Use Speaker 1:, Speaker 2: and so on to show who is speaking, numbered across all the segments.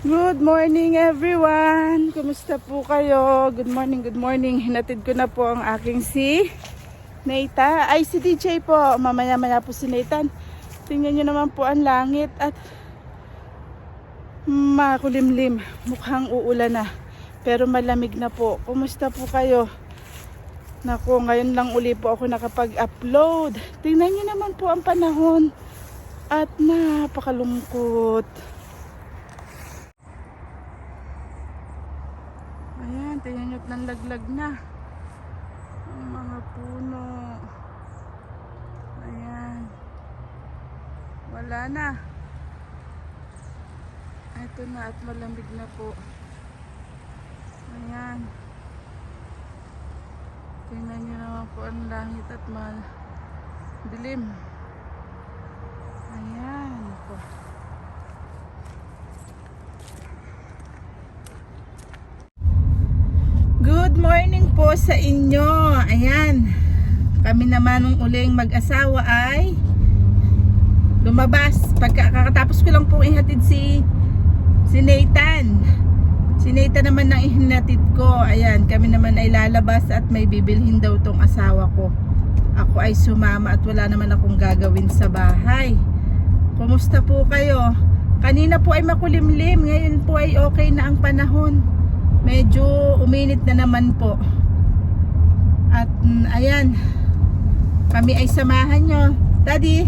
Speaker 1: Good morning everyone! Kumusta po kayo? Good morning, good morning. Hinatid ko na po ang aking si Neita. Ay, si DJ po. Mamaya-maya po si Nathan. Tingnan nyo naman po ang langit at makulimlim. Mukhang uulan na. Pero malamig na po. Kumusta po kayo? Naku, ngayon lang uli po ako nakapag-upload. Tingnan nyo naman po ang panahon. At napakalungkot. Ayan, nyo ng laglag na. Ang mga puno. Ayan. Wala na. Ito na at malamig na po. Ayan. Tingnan nyo naman po ang langit at mal dilim. Ayan po. Good morning po sa inyo. Ayan. Kami naman nung uling mag-asawa ay lumabas. Pagkakatapos ko lang po ihatid si si Nathan. Si Nathan naman ang ihinatid ko. Ayan, kami naman ay lalabas at may bibilhin daw tong asawa ko. Ako ay sumama at wala naman akong gagawin sa bahay. Kumusta po kayo? Kanina po ay makulimlim. Ngayon po ay okay na ang panahon medyo uminit na naman po at mm, ayan. Kami ay samahan nyo. Daddy!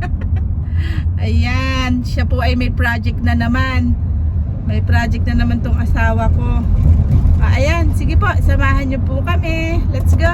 Speaker 1: Ayan. Siya po ay may project na naman. May project na naman tong asawa ko. Ah, ayan. Sige po samahan nyo po kami. Let's go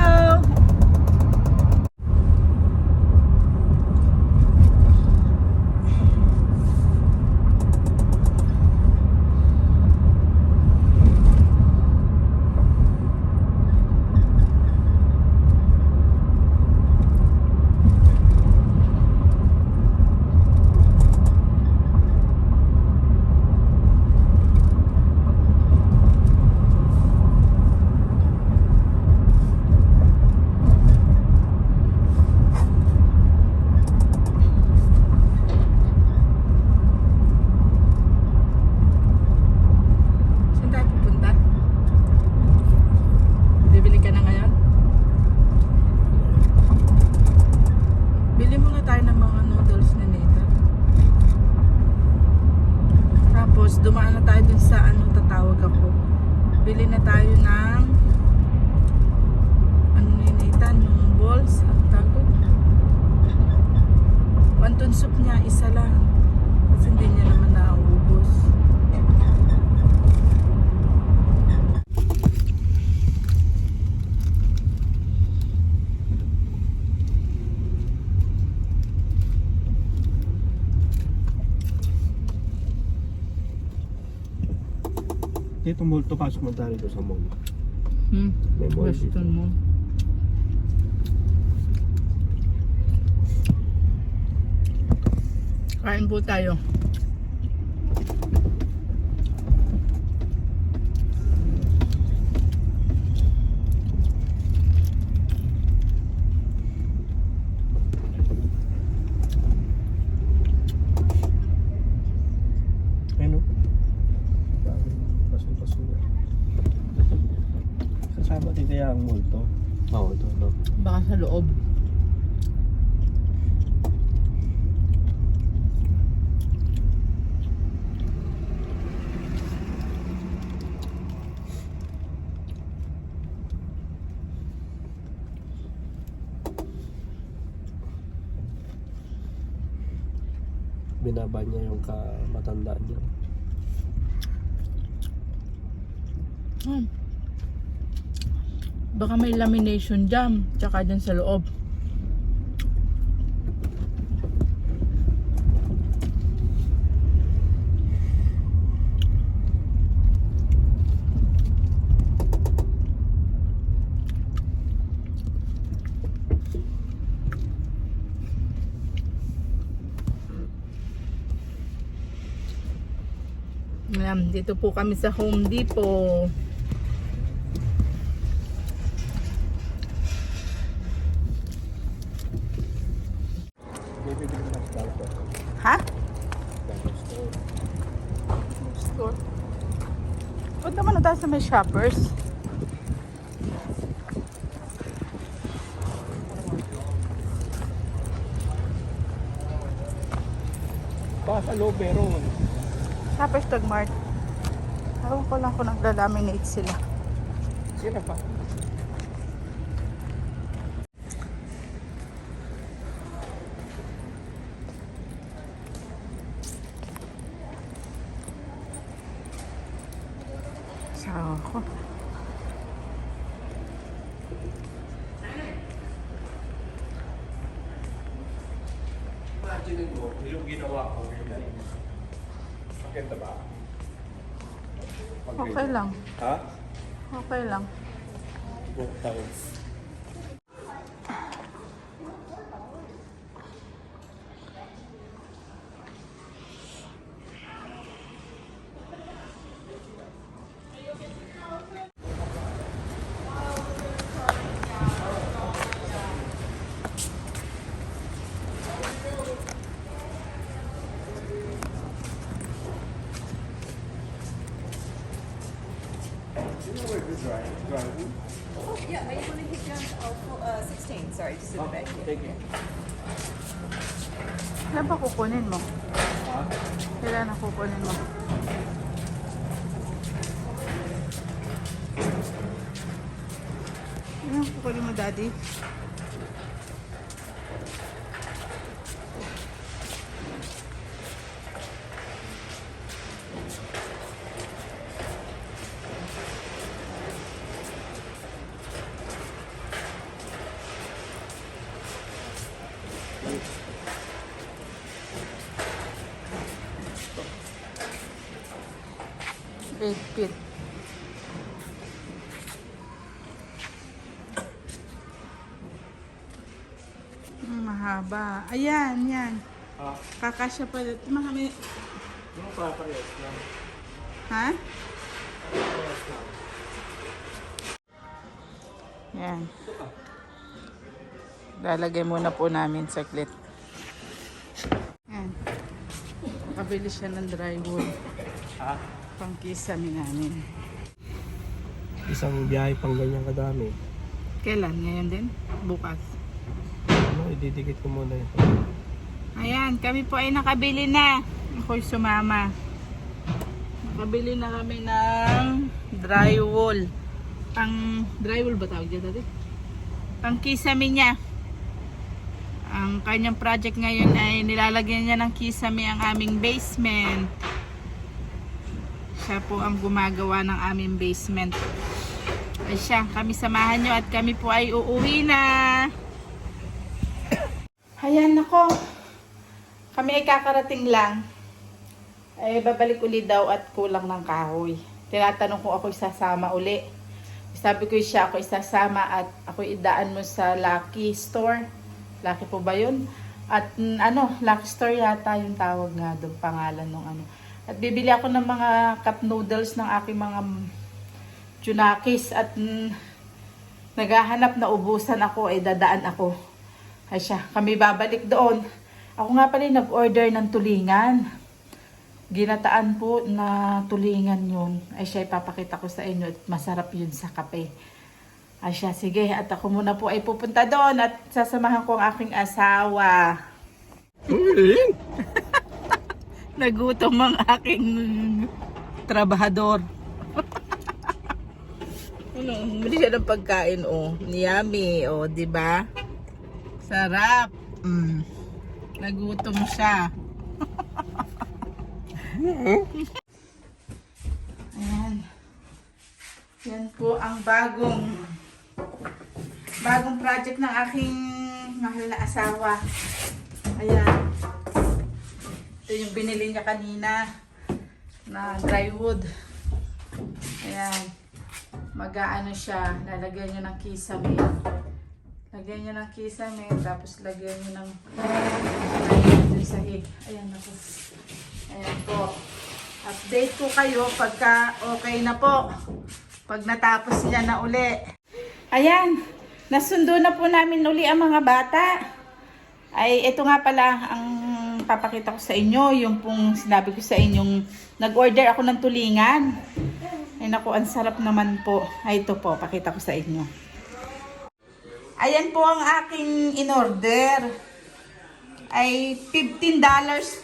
Speaker 1: saan tayo pupunta? bibili ka na ngayon? Bili muna tayo ng mga noodles ni Nita. Tapos dumaan na tayo dun sa ano tatawag ako. Bili na tayo ng ano ni Nita, yung balls, ang tawag. Wonton soup niya, isa lang. Kasi hindi niya naman nauubos.
Speaker 2: Dito multo pasok mo tayo dito sa mall.
Speaker 1: Hmm,
Speaker 2: May mall dito.
Speaker 1: Western mo. Kain po tayo.
Speaker 2: Ano? Paso-paso na. Kasama din kaya ang multo. Oo, ito, no?
Speaker 1: Baka sa loob.
Speaker 2: Binaba niya yung ka matanda niya.
Speaker 1: Hmm. Baka may lamination jam. Tsaka dyan sa loob. Ayan, dito po kami sa Home Depot. Ha?
Speaker 2: Store.
Speaker 1: Punta muna tayo sa may shoppers.
Speaker 2: Baka sa loob meron.
Speaker 1: Shoppers Tag Mart. Ewan ko lang kung nagla-laminate sila.
Speaker 2: Sino pa?
Speaker 1: So, ako.
Speaker 2: Imagine mo, yung ginawa ko. Maganda ba?
Speaker 1: Okay lang.
Speaker 2: Ha?
Speaker 1: Okay lang. 4,000. Kukunin mo?
Speaker 2: Ha?
Speaker 1: Ilan na kukunin mo? Ilan kukunin mo, Daddy? Eight feet. Hmm, mahaba. Ayan, yan.
Speaker 2: Ha?
Speaker 1: Kakasya pa. Mahami.
Speaker 2: Yung paparehas lang.
Speaker 1: Ha? Yan. Lalagay muna po namin saglit. Yan. Nakabili siya ng drywall.
Speaker 2: Ha?
Speaker 1: Pangkisami namin.
Speaker 2: Isang biyahe pang ganyan kadami.
Speaker 1: Kailan? Ngayon din? Bukas.
Speaker 2: Ano, ididikit ko muna yun.
Speaker 1: Ayan, kami po ay nakabili na. Ako'y sumama. Nakabili na kami ng drywall. Pang drywall ba tawag dyan dati? Pang kisame niya. Ang kanyang project ngayon ay nilalagyan niya ng kisame ang aming basement. Siya po ang gumagawa ng aming basement. Ay siya, kami samahan nyo at kami po ay uuwi na. Ayan nako. Kami ay kakarating lang. Ay babalik uli daw at kulang ng kahoy. Tinatanong kung ako sasama uli. Sabi ko siya ako isasama at ako idaan mo sa Lucky Store. Lucky po ba yun? At ano, Lucky Store yata yung tawag nga doon, pangalan ng ano. At bibili ako ng mga cup noodles ng aking mga Junakis at mm, naghahanap na ubusan ako ay dadaan ako. Ay siya, kami babalik doon. Ako nga pala nag-order ng tulingan. Ginataan po na tulingan yun. Ay siya, ipapakita ko sa inyo masarap yun sa kape. Ay siya, sige. At ako muna po ay pupunta doon at sasamahan ko ang aking asawa. Nagutom ang aking trabahador. ano, bumili siya ng pagkain, oh. Yummy, oh, di ba? Sarap. Mm. Nagutom siya. Ayan. Yan po ang bagong bagong project ng aking mahal na asawa. Ayan. Yung binili niya kanina na drywood. Ayan. Mag-aano siya. Lalagyan niyo ng kisame. Lagyan niyo ng kisame. Tapos lagyan niyo ng niyo sa hig. Ayan ako. Ayan po. Update ko kayo pagka okay na po. Pag natapos niya na uli. Ayan. Nasundo na po namin uli ang mga bata. Ay, ito nga pala ang papakita ko sa inyo, yung pong sinabi ko sa inyong nag-order ako ng tulingan. Ay naku, ang sarap naman po. Ay ito po, pakita ko sa inyo. Ayan po ang aking in-order. Ay $15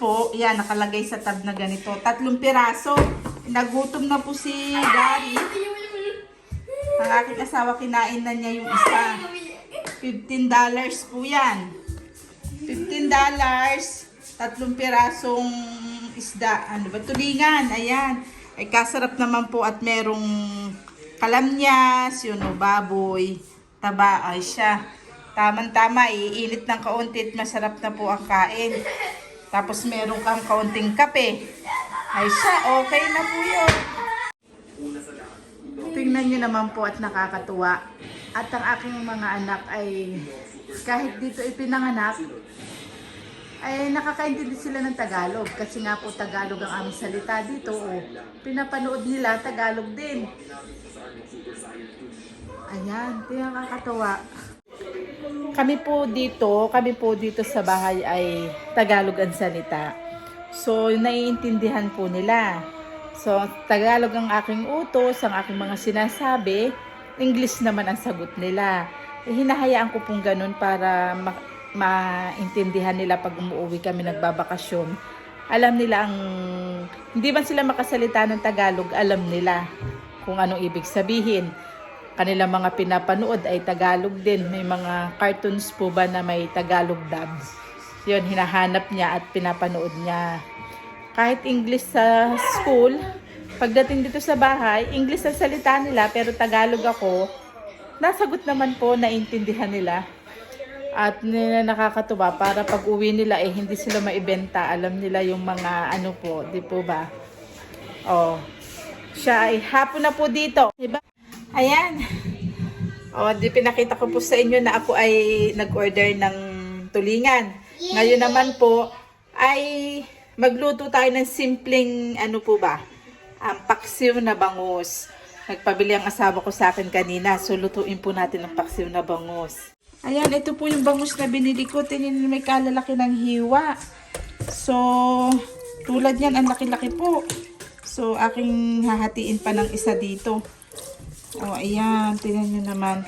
Speaker 1: po. Yan, nakalagay sa tab na ganito. Tatlong piraso. Nagutom na po si Gary. Ang aking asawa, kinain na niya yung isa. $15 po yan. $15. Tatlong pirasong isda. Ano ba? Tulingan. Ayan. Ay kasarap naman po at merong kalamyas, yun o, baboy, taba. Ay siya. Tamang-tama, iinit ng kaunti at masarap na po ang kain. Tapos meron kang kaunting kape. Ay siya, okay na po yun. Tingnan nyo naman po at nakakatuwa. At ang aking mga anak ay kahit dito ipinanganak, ay nakakaintindi sila ng Tagalog. Kasi nga po Tagalog ang aming salita dito. O, pinapanood nila Tagalog din. Ayan, ito yung nakakatuwa. Kami po dito, kami po dito sa bahay ay Tagalog ang salita. So, naiintindihan po nila. So, Tagalog ang aking utos, ang aking mga sinasabi, English naman ang sagot nila. Eh, hinahayaan ko pong ganun para maintindihan nila pag umuwi kami nagbabakasyon. Alam nila ang, hindi man sila makasalita ng Tagalog, alam nila kung anong ibig sabihin. Kanilang mga pinapanood ay Tagalog din. May mga cartoons po ba na may Tagalog dubs. Yun, hinahanap niya at pinapanood niya kahit English sa school, pagdating dito sa bahay, English ang salita nila pero Tagalog ako, nasagot naman po, naintindihan nila. At nila nakakatuwa para pag uwi nila eh hindi sila maibenta. Alam nila yung mga ano po, di po ba? Oh. Siya ay hapon na po dito. Diba? Ayan. Oh, di pinakita ko po sa inyo na ako ay nag-order ng tulingan. Ngayon naman po ay magluto tayo ng simpleng ano po ba? Ang paksiw na bangus. Nagpabili ang asawa ko sa akin kanina. So lutuin po natin ang paksiw na bangus. Ayan, ito po yung bangus na binili ko. Niyo, may kalalaki ng hiwa. So, tulad yan, ang laki-laki po. So, aking hahatiin pa ng isa dito. O, ayan. Tingnan nyo naman.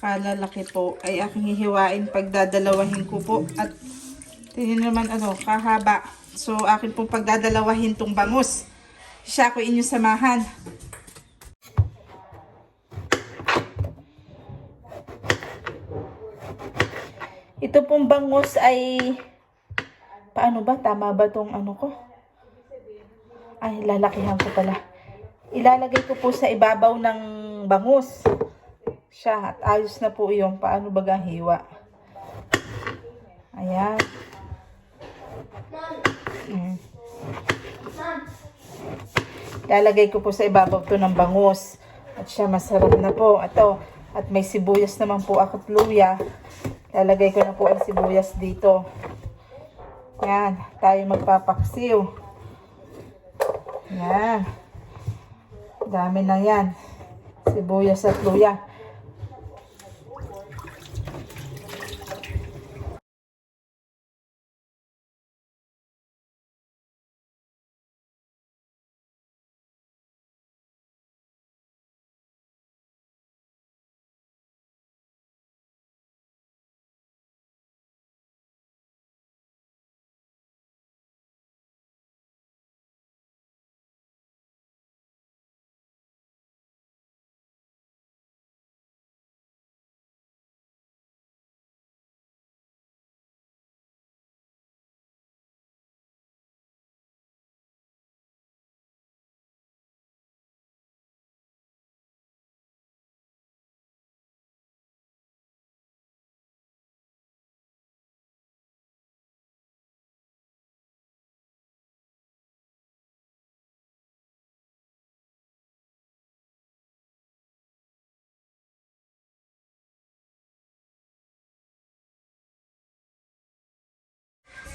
Speaker 1: Kalalaki po. Ay, aking hihiwain pagdadalawahin ko po. At, tingnan naman, ano, kahaba. So, akin pong pagdadalawahin tong bangus. Siya ko inyong samahan. Ito pong bangus ay paano ba? Tama ba tong ano ko? Ay, lalakihan ko pala. Ilalagay ko po sa ibabaw ng bangus. Siya, at ayos na po yung paano ba hiwa. Ayan. Mm. Lalagay ko po sa ibabaw to ng bangus. At siya, masarap na po. Ito, at may sibuyas naman po ako at luya. Lalagay ko na po ang sibuyas dito. Yan, tayo magpapaksiw. Yan. Dami na yan. Sibuyas at luya.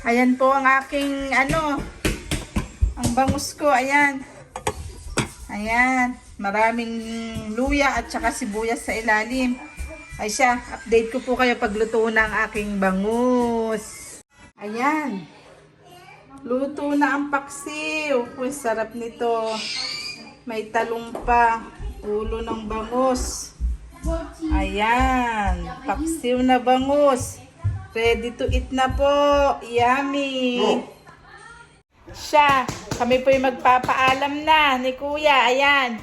Speaker 1: Ayan po ang aking ano, ang bangus ko, ayan. Ayan, maraming luya at saka sibuyas sa ilalim. Ay siya, update ko po kayo pagluto ng aking bangus. Ayan. Luto na ang paksiw. Uy, sarap nito. May talong pa. Ulo ng bangus. Ayan. Paksiw na bangus. Ready to eat na po. Yummy. Siya. Kami po yung magpapaalam na ni Kuya. Ayan.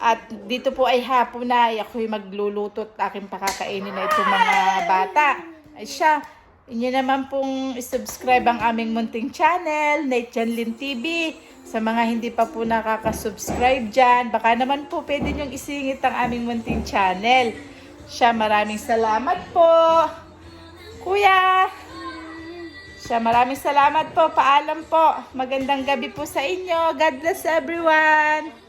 Speaker 1: At dito po ay hapon na. Ako yung magluluto at aking pakakainin na itong mga bata. Ay siya. Inyo naman pong subscribe ang aming munting channel, Nate Janlin TV. Sa mga hindi pa po nakaka-subscribe dyan, baka naman po pwede nyong isingit ang aming munting channel. Siya, maraming salamat po. Kuya! Siya, maraming salamat po. Paalam po. Magandang gabi po sa inyo. God bless everyone.